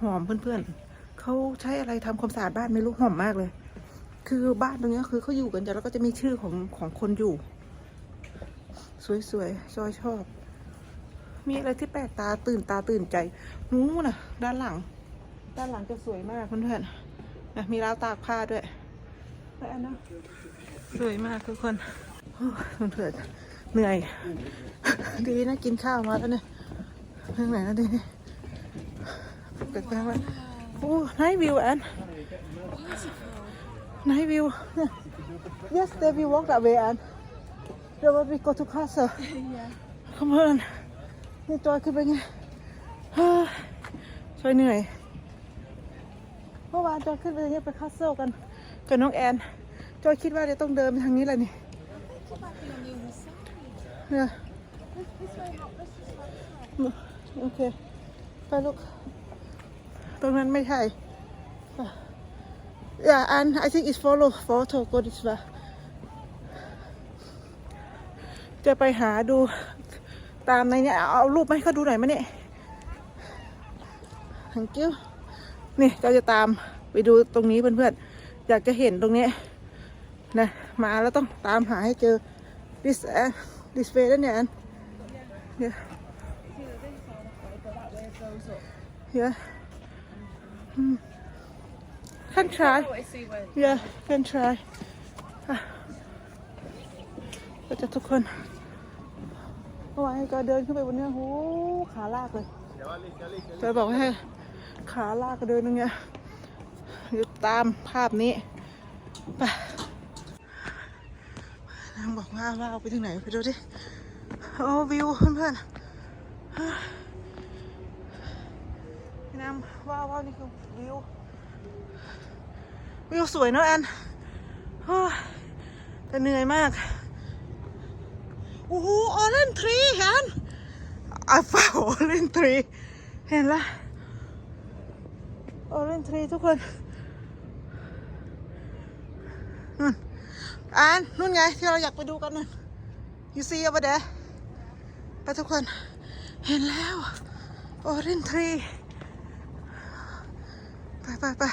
หอมเพื่อนๆเขาใช้อะไรทำความสะอาดบ้านไม่รู้หอมมากเลย คือบ้านตรงนี้คือเขาอยู่กันแล้วก็จะมีชื่อของของคนอยู่ สวยๆจอยชอบ มีอะไรที่แปลกตาตื่นตาตื่นใจนู้นน่ะ ด้านหลัง ด้านหลังจะสวยมากเพื่อนๆมีราวตากผ้าด้วยไปอันนะสวยมากทุกคนโอ้เพื่อนๆเหนื่อย ดีนะกินข้าวมาแล้วเนี่ยเรื่องไหนนะดี เกิดการว่าโอ้ไนวิวแอนไนวิว yesterday we walk that way and then when we go to castle come on นี่จอยขึ้นไปไงช่วยเหนื่อยเมื่อวานจอยขึ้นไปเนี่ยไปคาสเซิลกันกับน้องแอนจอยคิดว่าจะต้องเดินทางนี้แหละนี่เนี่ยโอเคไปลูก ตรงนั้นไม่ใช่ Yeah, and I think it's follow photo go this way จะไปหาดูตามในเนี้ยเอารูปมาให้เขาดูหน่อยมาเนี่ย thank you นี่เราจะตามไปดูตรงนี้เพื่อนๆ อยากจะเห็นตรงนี้นะมาแล้วต้องตามหาให้เจอ this uh, this way แล้วเนี่ยอันเดี๋ยว yeah Hmm. can try yeah can try อะก็จะทุกคนเมื่อวานก็เดินขึ้นไปบนเนี้ยโหขาลากเลยจะบอกให้ขาลากกระเดินตรงเนี้ยอยู่ตามภาพนี้ไปนางบอกว่าว่าเอาไปถึงไหนไปดูดิโอ้วิวเพื่อนๆพี่นางว้าวว้าวนี่คือวิว วิวสวยเนอะแอนแต่เหนื่อยมาก โอ้โหออเรนทรีเห็นอะฝ่าออเรนทรีเห็นละออเรนทรีทุกคนนู่นอ่านนู่นไงที่เราอยากไปดูกันนู่นยูซีเอาไปเด้ไปทุกคน เห็นแล้วออเรนทรี ไปไปไป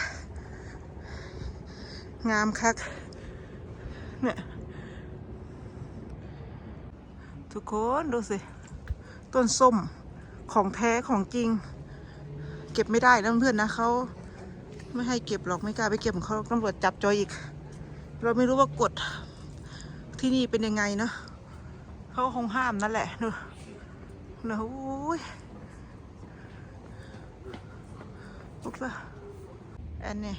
งามคัก เนี่ย ทุกคนดูสิ ต้นส้มของแท้ของจริง เก็บไม่ได้นะเพื่อนนะเขาไม่ให้เก็บหรอกไม่กล้าไปเก็บของเขาตำรวจจับจอยอีก เราไม่รู้ว่ากฎที่นี่เป็นยังไงเนาะเขาคงห้ามนั่นแหละเนอะเนอะโอ้ยลุกละ แอนเนี่ย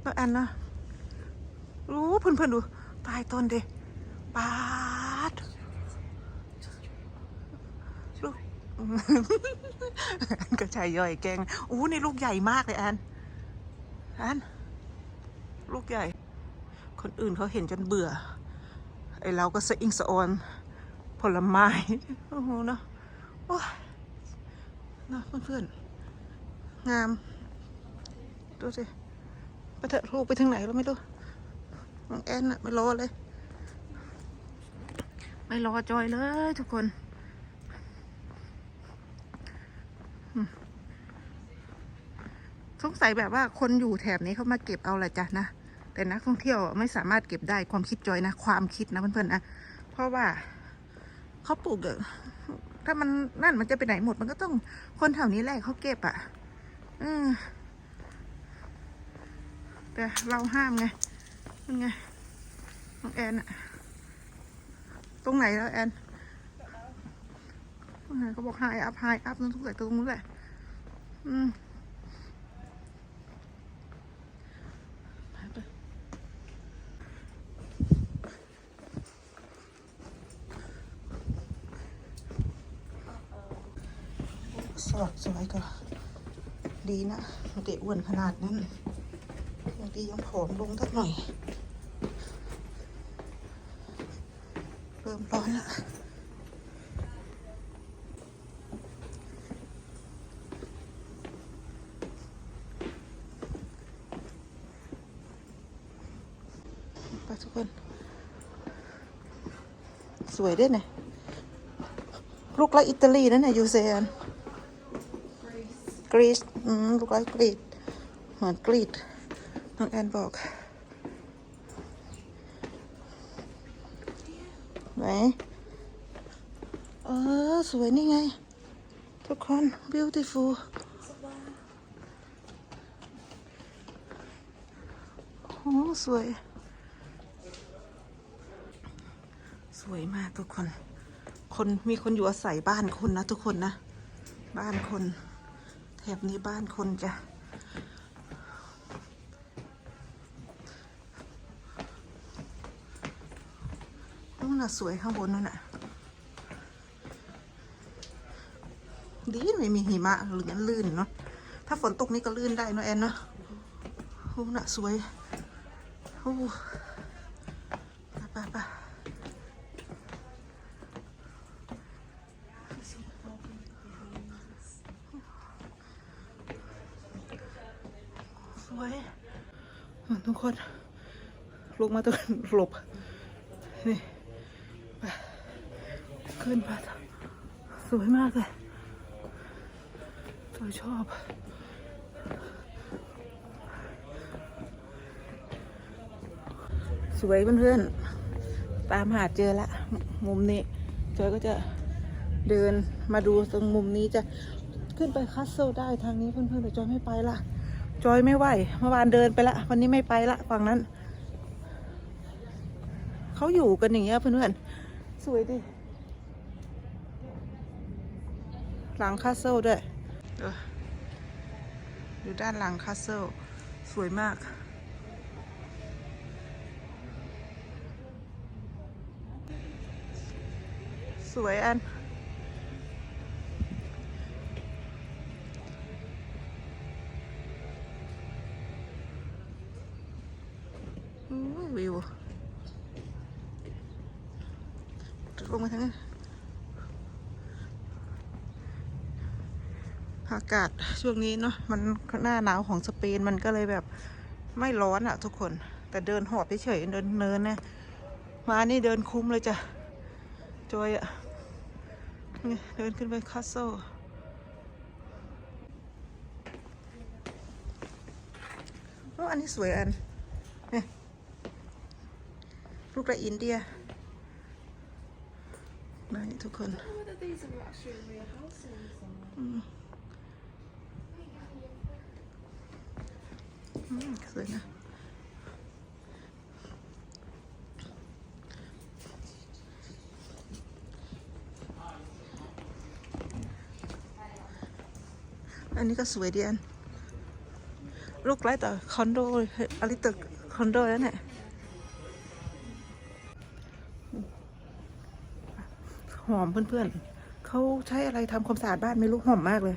แล้วแอนนะรู้เพื่อนๆดูใตายต้นเดปาดลูกอันก็ชายย่อยแกงอู้นี่ลูกใหญ่มากเลยแอนแอนลูกใหญ่ คนอื่นเขาเห็นจนเบื่อ ไอเราก็สะอิงสะออนผลไม้โอ้โหเนาะโอ้ยเนาะเพื่อนๆงาม ดูสิไปเถอะลูกไปถึงไหนแล้วไม่รู้น้องแอนน่ะไม่รอเลย ไม่รอจอยเลยทุกคน สงสัยแบบว่าคนอยู่แถบนี้เขามาเก็บเอาแหละจ้ะนะ แต่นักท่องเที่ยวไม่สามารถเก็บได้ความคิดจอยนะ ความคิดนะเพื่อนๆนะ เพราะว่าเขาปลูกถ้ามันนั่นมันจะไปไหนหมด มันก็ต้องคนแถวนี้แหละเขาเก็บอะ อืม แต่เราห้ามไงมันไงน้องแอนอะตรงไหนแล้วแอนตรเขาบอกไฮอัพไฮอัพนั่นทุกอย่างตรงนู้นแหละ อืมสวัสดสวยก็ดีนะไม่ได้อ้วนขนาดนั้น ยังดียังผอมลงสักหน่อย เริ่มร้อนละไปทุกคน สวยด้วยเนี่ยลูกละอิตาลีนั่นเนี่ยยูเซนกรีซอืมลูกไม้กรีดเหมือนกรีด น้องแอนบอกไหนเออ สวยนี่ไง ทุกคน beautiful โอ้สวย สวยมากทุกคน คนมีคนอยู่อาศัยบ้านคนนะทุกคนนะ บ้านคน แถบนี้บ้านคนจ้ะ น่ะสวยข้างบนนั่นน่ะ ดีไม่มีหิมะหรืองั้นลื่นเนาะ ถ้าฝนตกนี่ก็ลื่นได้เนอะแอนเนาะโอ้น่ะสวยโอ้ไปไปไปสวยทุกคนลงมาตรงหลบนี่ ขึ้นไปสวยมากเลยจอยชอบ สวยเพื่อนๆ ตามหาเจอละ มุมนี้จอยก็จะเดินมาดูตรงมุมนี้จะขึ้นไปคัสเซิลได้ทางนี้เพื่อนๆแต่จอยไม่ไปละจอยไม่ไหวเมื่อวานเดินไปละวันนี้ไม่ไปละฝั่งนั้น เขาอยู่กันอย่างเงี้ยเพื่อนๆ สวยดิ หลังคาเซิลด้วยเออดูด้านหลังคาเซิลสวยมาก สวยอัน อู้วิวลงมาทางนี้ อากาศช่วงนี้เนาะมันหน้าหนาวของสเปนมันก็เลยแบบไม่ร้อนอะทุกคน แต่เดินหอบเฉยเดินเนินเนี่ยมานี่เดินคุ้มเลยจ้ะจอยอะเดินขึ้นไปคาสเซิลโอ้อันนี้สวยอันเนี่ยลูกระอินเดียมานี่ทุกคน สวยนะ อันนี้ก็สวยดีอันลูกไร้แต่อคอนโดเลยอลิตกคอนโดแล้วเนี่ยหอมเพื่อนๆเขาใช้อะไรทำความสะอาดบ้านไม่รู้หอมมากเลย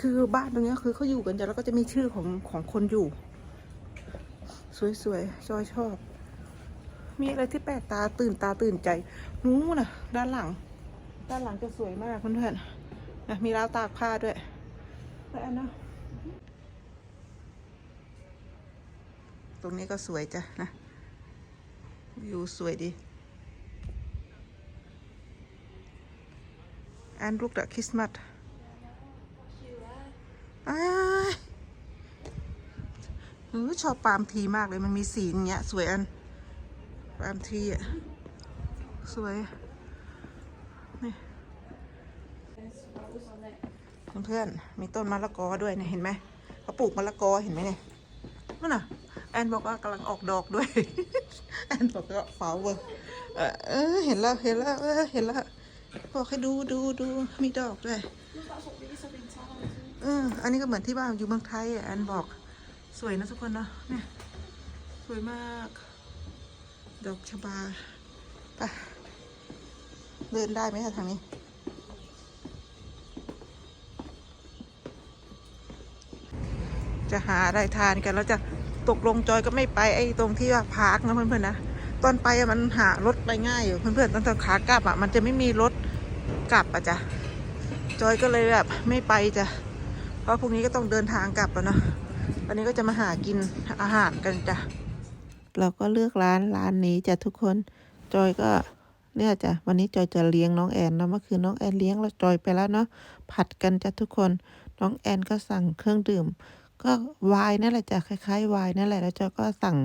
คือบ้านตรงนี้คือเขาอยู่กันจะแล้วก็จะมีชื่อของของคนอยู่ สวยๆจอยชอบ มีอะไรที่แปลกตาตื่นตาตื่นใจนู้นน่ะ ด้านหลัง ด้านหลังจะสวยมากเพื่อนๆนะมีราวตากผ้าด้วยแล้วนะตรงนี้ก็สวยจ้ะนะวิวสวยดี and look at Christmas อ้ายเออชอบปาล์มทีมากเลยมันมีสีอย่างเงี้ย สวยอัน ปาล์มทีอะ สวย นี่เพื่อนๆมีต้นมะละกอด้วยเนี่ยเห็นไหมเขาปลูกมะละกอเห็นไหมเนี่ยนั่นน่ะ แอนบอกว่ากำลังออกดอกด้วย แอนบอกว่าฝาเวอร์เออเห็นแล้วเห็นแล้วเออเห็นแล้วบอกให้ดูดูดูมีดอกด้วยเอออันนี้ก็เหมือนที่บ้านอยู่เมืองไทยอะแอนบอก สวยนะทุกคนเนาะเนี่ยสวยมาก ดอกชบาไปเดินได้ไหมคะทางนี้ จะหาอะไรทานกันแล้วจะตกลงจอยก็ไม่ไปไอ้ตรงที่ว่าพาร์คนะเพื่อนๆนะตอนไปมันหารถไปง่ายอยู่เพื่อนๆตอนตอนขากลับอะมันจะไม่มีรถกลับอะจ้ะจอยก็เลยแบบไม่ไปจ้ะเพราะพรุ่งนี้ก็ต้องเดินทางกลับแล้วเนาะ วันนี้ก็จะมาหากินอาหารกันจ้ะ เราก็เลือกร้านร้านนี้จ้ะทุกคน จอยก็เนี่ยจ้ะวันนี้จอยจะเลี้ยงน้องแอนเนาะเมื่อคืนน้องแอนเลี้ยงแล้วจอยไปแล้วเนาะผัดกันจ้ะทุกคน น้องแอนก็สั่งเครื่องดื่ม ก็วน์นั่นแหละจ้ะคล้ายๆวน์นั่นแหละแล้วจอยก็สั่ง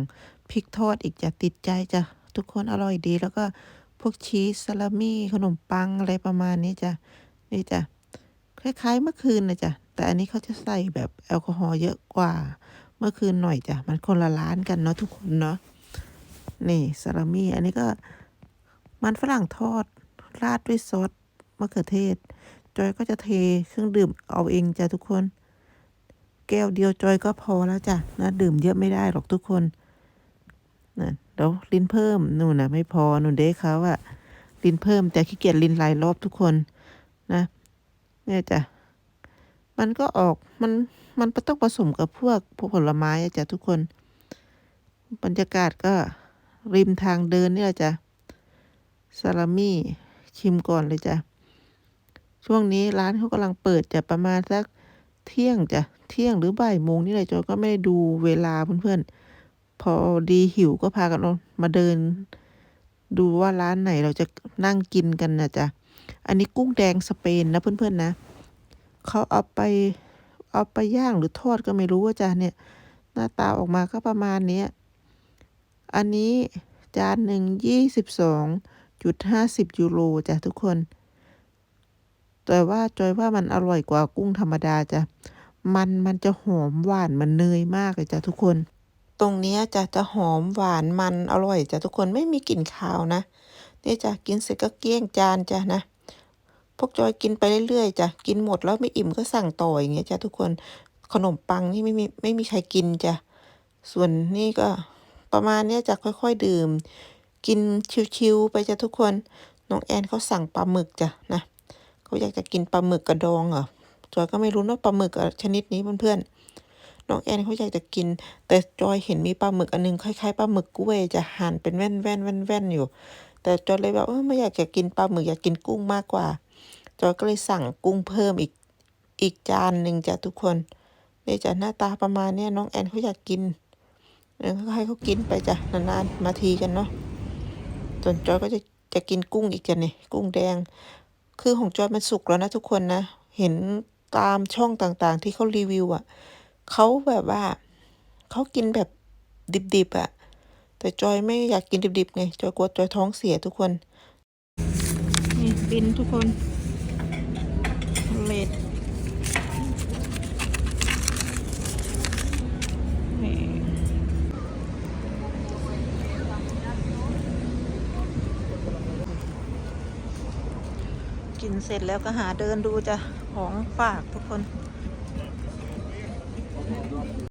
พริกทอดอีกจ้ะติดใจจ้ะทุกคนอร่อยดีแล้วก็พวกชีสซาลามี่ขนมปังอะไรประมาณนี้จ้ะนี่จ้ะ คล้ายๆเมื่อคืนนะจ้ะแต่อันนี้เขาจะใส่แบบแอลกอฮอล์เยอะกว่า เมื่อคืนหน่อยจ้ะ มันคนละร้านกันเนาะทุกคนเนาะ นี่ซาลามี่อันนี้ก็มันฝรั่งทอดราดด้วยซอสมะเขือเทศ จอยก็จะเทเครื่องดื่มเอาเองจ้ะทุกคน แก้วเดียวจอยก็พอแล้วจ้ะนะดื่มเยอะไม่ได้หรอกทุกคนนะเดี๋ยวลิ้นเพิ่มนู่นนะไม่พอนู่นเด้เขาอะลิ้นเพิ่มแต่ขี้เกียจลิ้นหลายรอบทุกคนนะ เนี่ยจ้ะ มันก็ออก มัน มันต้องผสมกับพวกพวกผลไม้จ้ะทุกคน บรรยากาศก็ริมทางเดินนี่แหละจ้ะซาลามี่ชิมก่อนเลยจ้ะ ช่วงนี้ร้านเขากำลังเปิดจะประมาณสักเที่ยงจ้ะ เที่ยงหรือบ่ายโมงนี่แหละจอยก็ไม่ได้ดูเวลาเพื่อนๆ พอดีหิวก็พากันมาเดิน ดูว่าร้านไหนเราจะนั่งกินกันนะจ๊ะ อันนี้กุ้งแดงสเปนนะเพื่อนๆนะเขาเอาไปเอาไปย่างหรือทอดก็ไม่รู้ว่าจ้ะเนี่ย หน้าตาออกมาก็ประมาณนี้อันนี้จานหนึ่งยี่สิบสองจุดห้าสิบยูโรจ้ะทุกคนแต่ว่าจอยว่ามันอร่อยกว่ากุ้งธรรมดาจ้ะมันมันจะหอมหวานมันเนยมากเลยจ้ะทุกคน ตรงนี้ยจะจะหอมหวานมันอร่อยจ้ะทุกคนไม่มีกลิ่นคาวนะเนี่ยจ้ะกินเสร็จก็เกลี้ยงจานจ้ะนะ พวกจอยกินไปเรื่อยๆจ้ะกินหมดแล้วไม่อิ่มก็สั่งต่ออย่างเงี้ยจ้ะทุกคนขนมปังนี่ไม่มีไม่มีใครกินจ้ะส่วนนี่ก็ประมาณเนี้ยจะค่อยๆดื่ม กินชิวๆไปจ้ะทุกคนน้องแอนเขาสั่งปลาหมึกจ้ะนะเขาอยากจะกินปลาหมึกกระดองเหรอจอยก็ไม่รู้นะปลาหมึกอะชนิดนี้เพื่อนๆน้องแอนเขาอยากจะกิน แต่จอยเห็นมีปลาหมึกอันนึงคล้ายๆปลาหมึกกล้วยจะหั่นเป็นแว่นแว่นแว่นแว่นอยู่ แต่จอยเลยแบบเออไม่อยากจะกินปลาหมึกอยากกินกุ้งมากกว่า จอยก็เลยสั่งกุ้งเพิ่มอีกอีกจานหนึ่งจ้ะทุกคนเนี่ยจะหน้าตาประมาณเนี้ยน้องแอนเขาอยากกินเออก็ให้เขากินไปจ้ะนานๆมาทีกันเนาะส่วนจอยก็จะจะกินกุ้งอีกจ้ะเนี่ยกุ้งแดง คือของจอยมันสุกแล้วนะทุกคนนะ เห็นตามช่องต่างๆ ที่เขารีวิวอะ่ะเขาแบบว่าเขากินแบบดิบๆอะ่ะ แต่จอยไม่อยากกินดิบๆไงจอยกลัวจอยท้องเสียทุกคน นี่บินทุกคน เร็จกินเสร็จแล้วก็หาเดินดูจ้ะ ของฝากทุกคน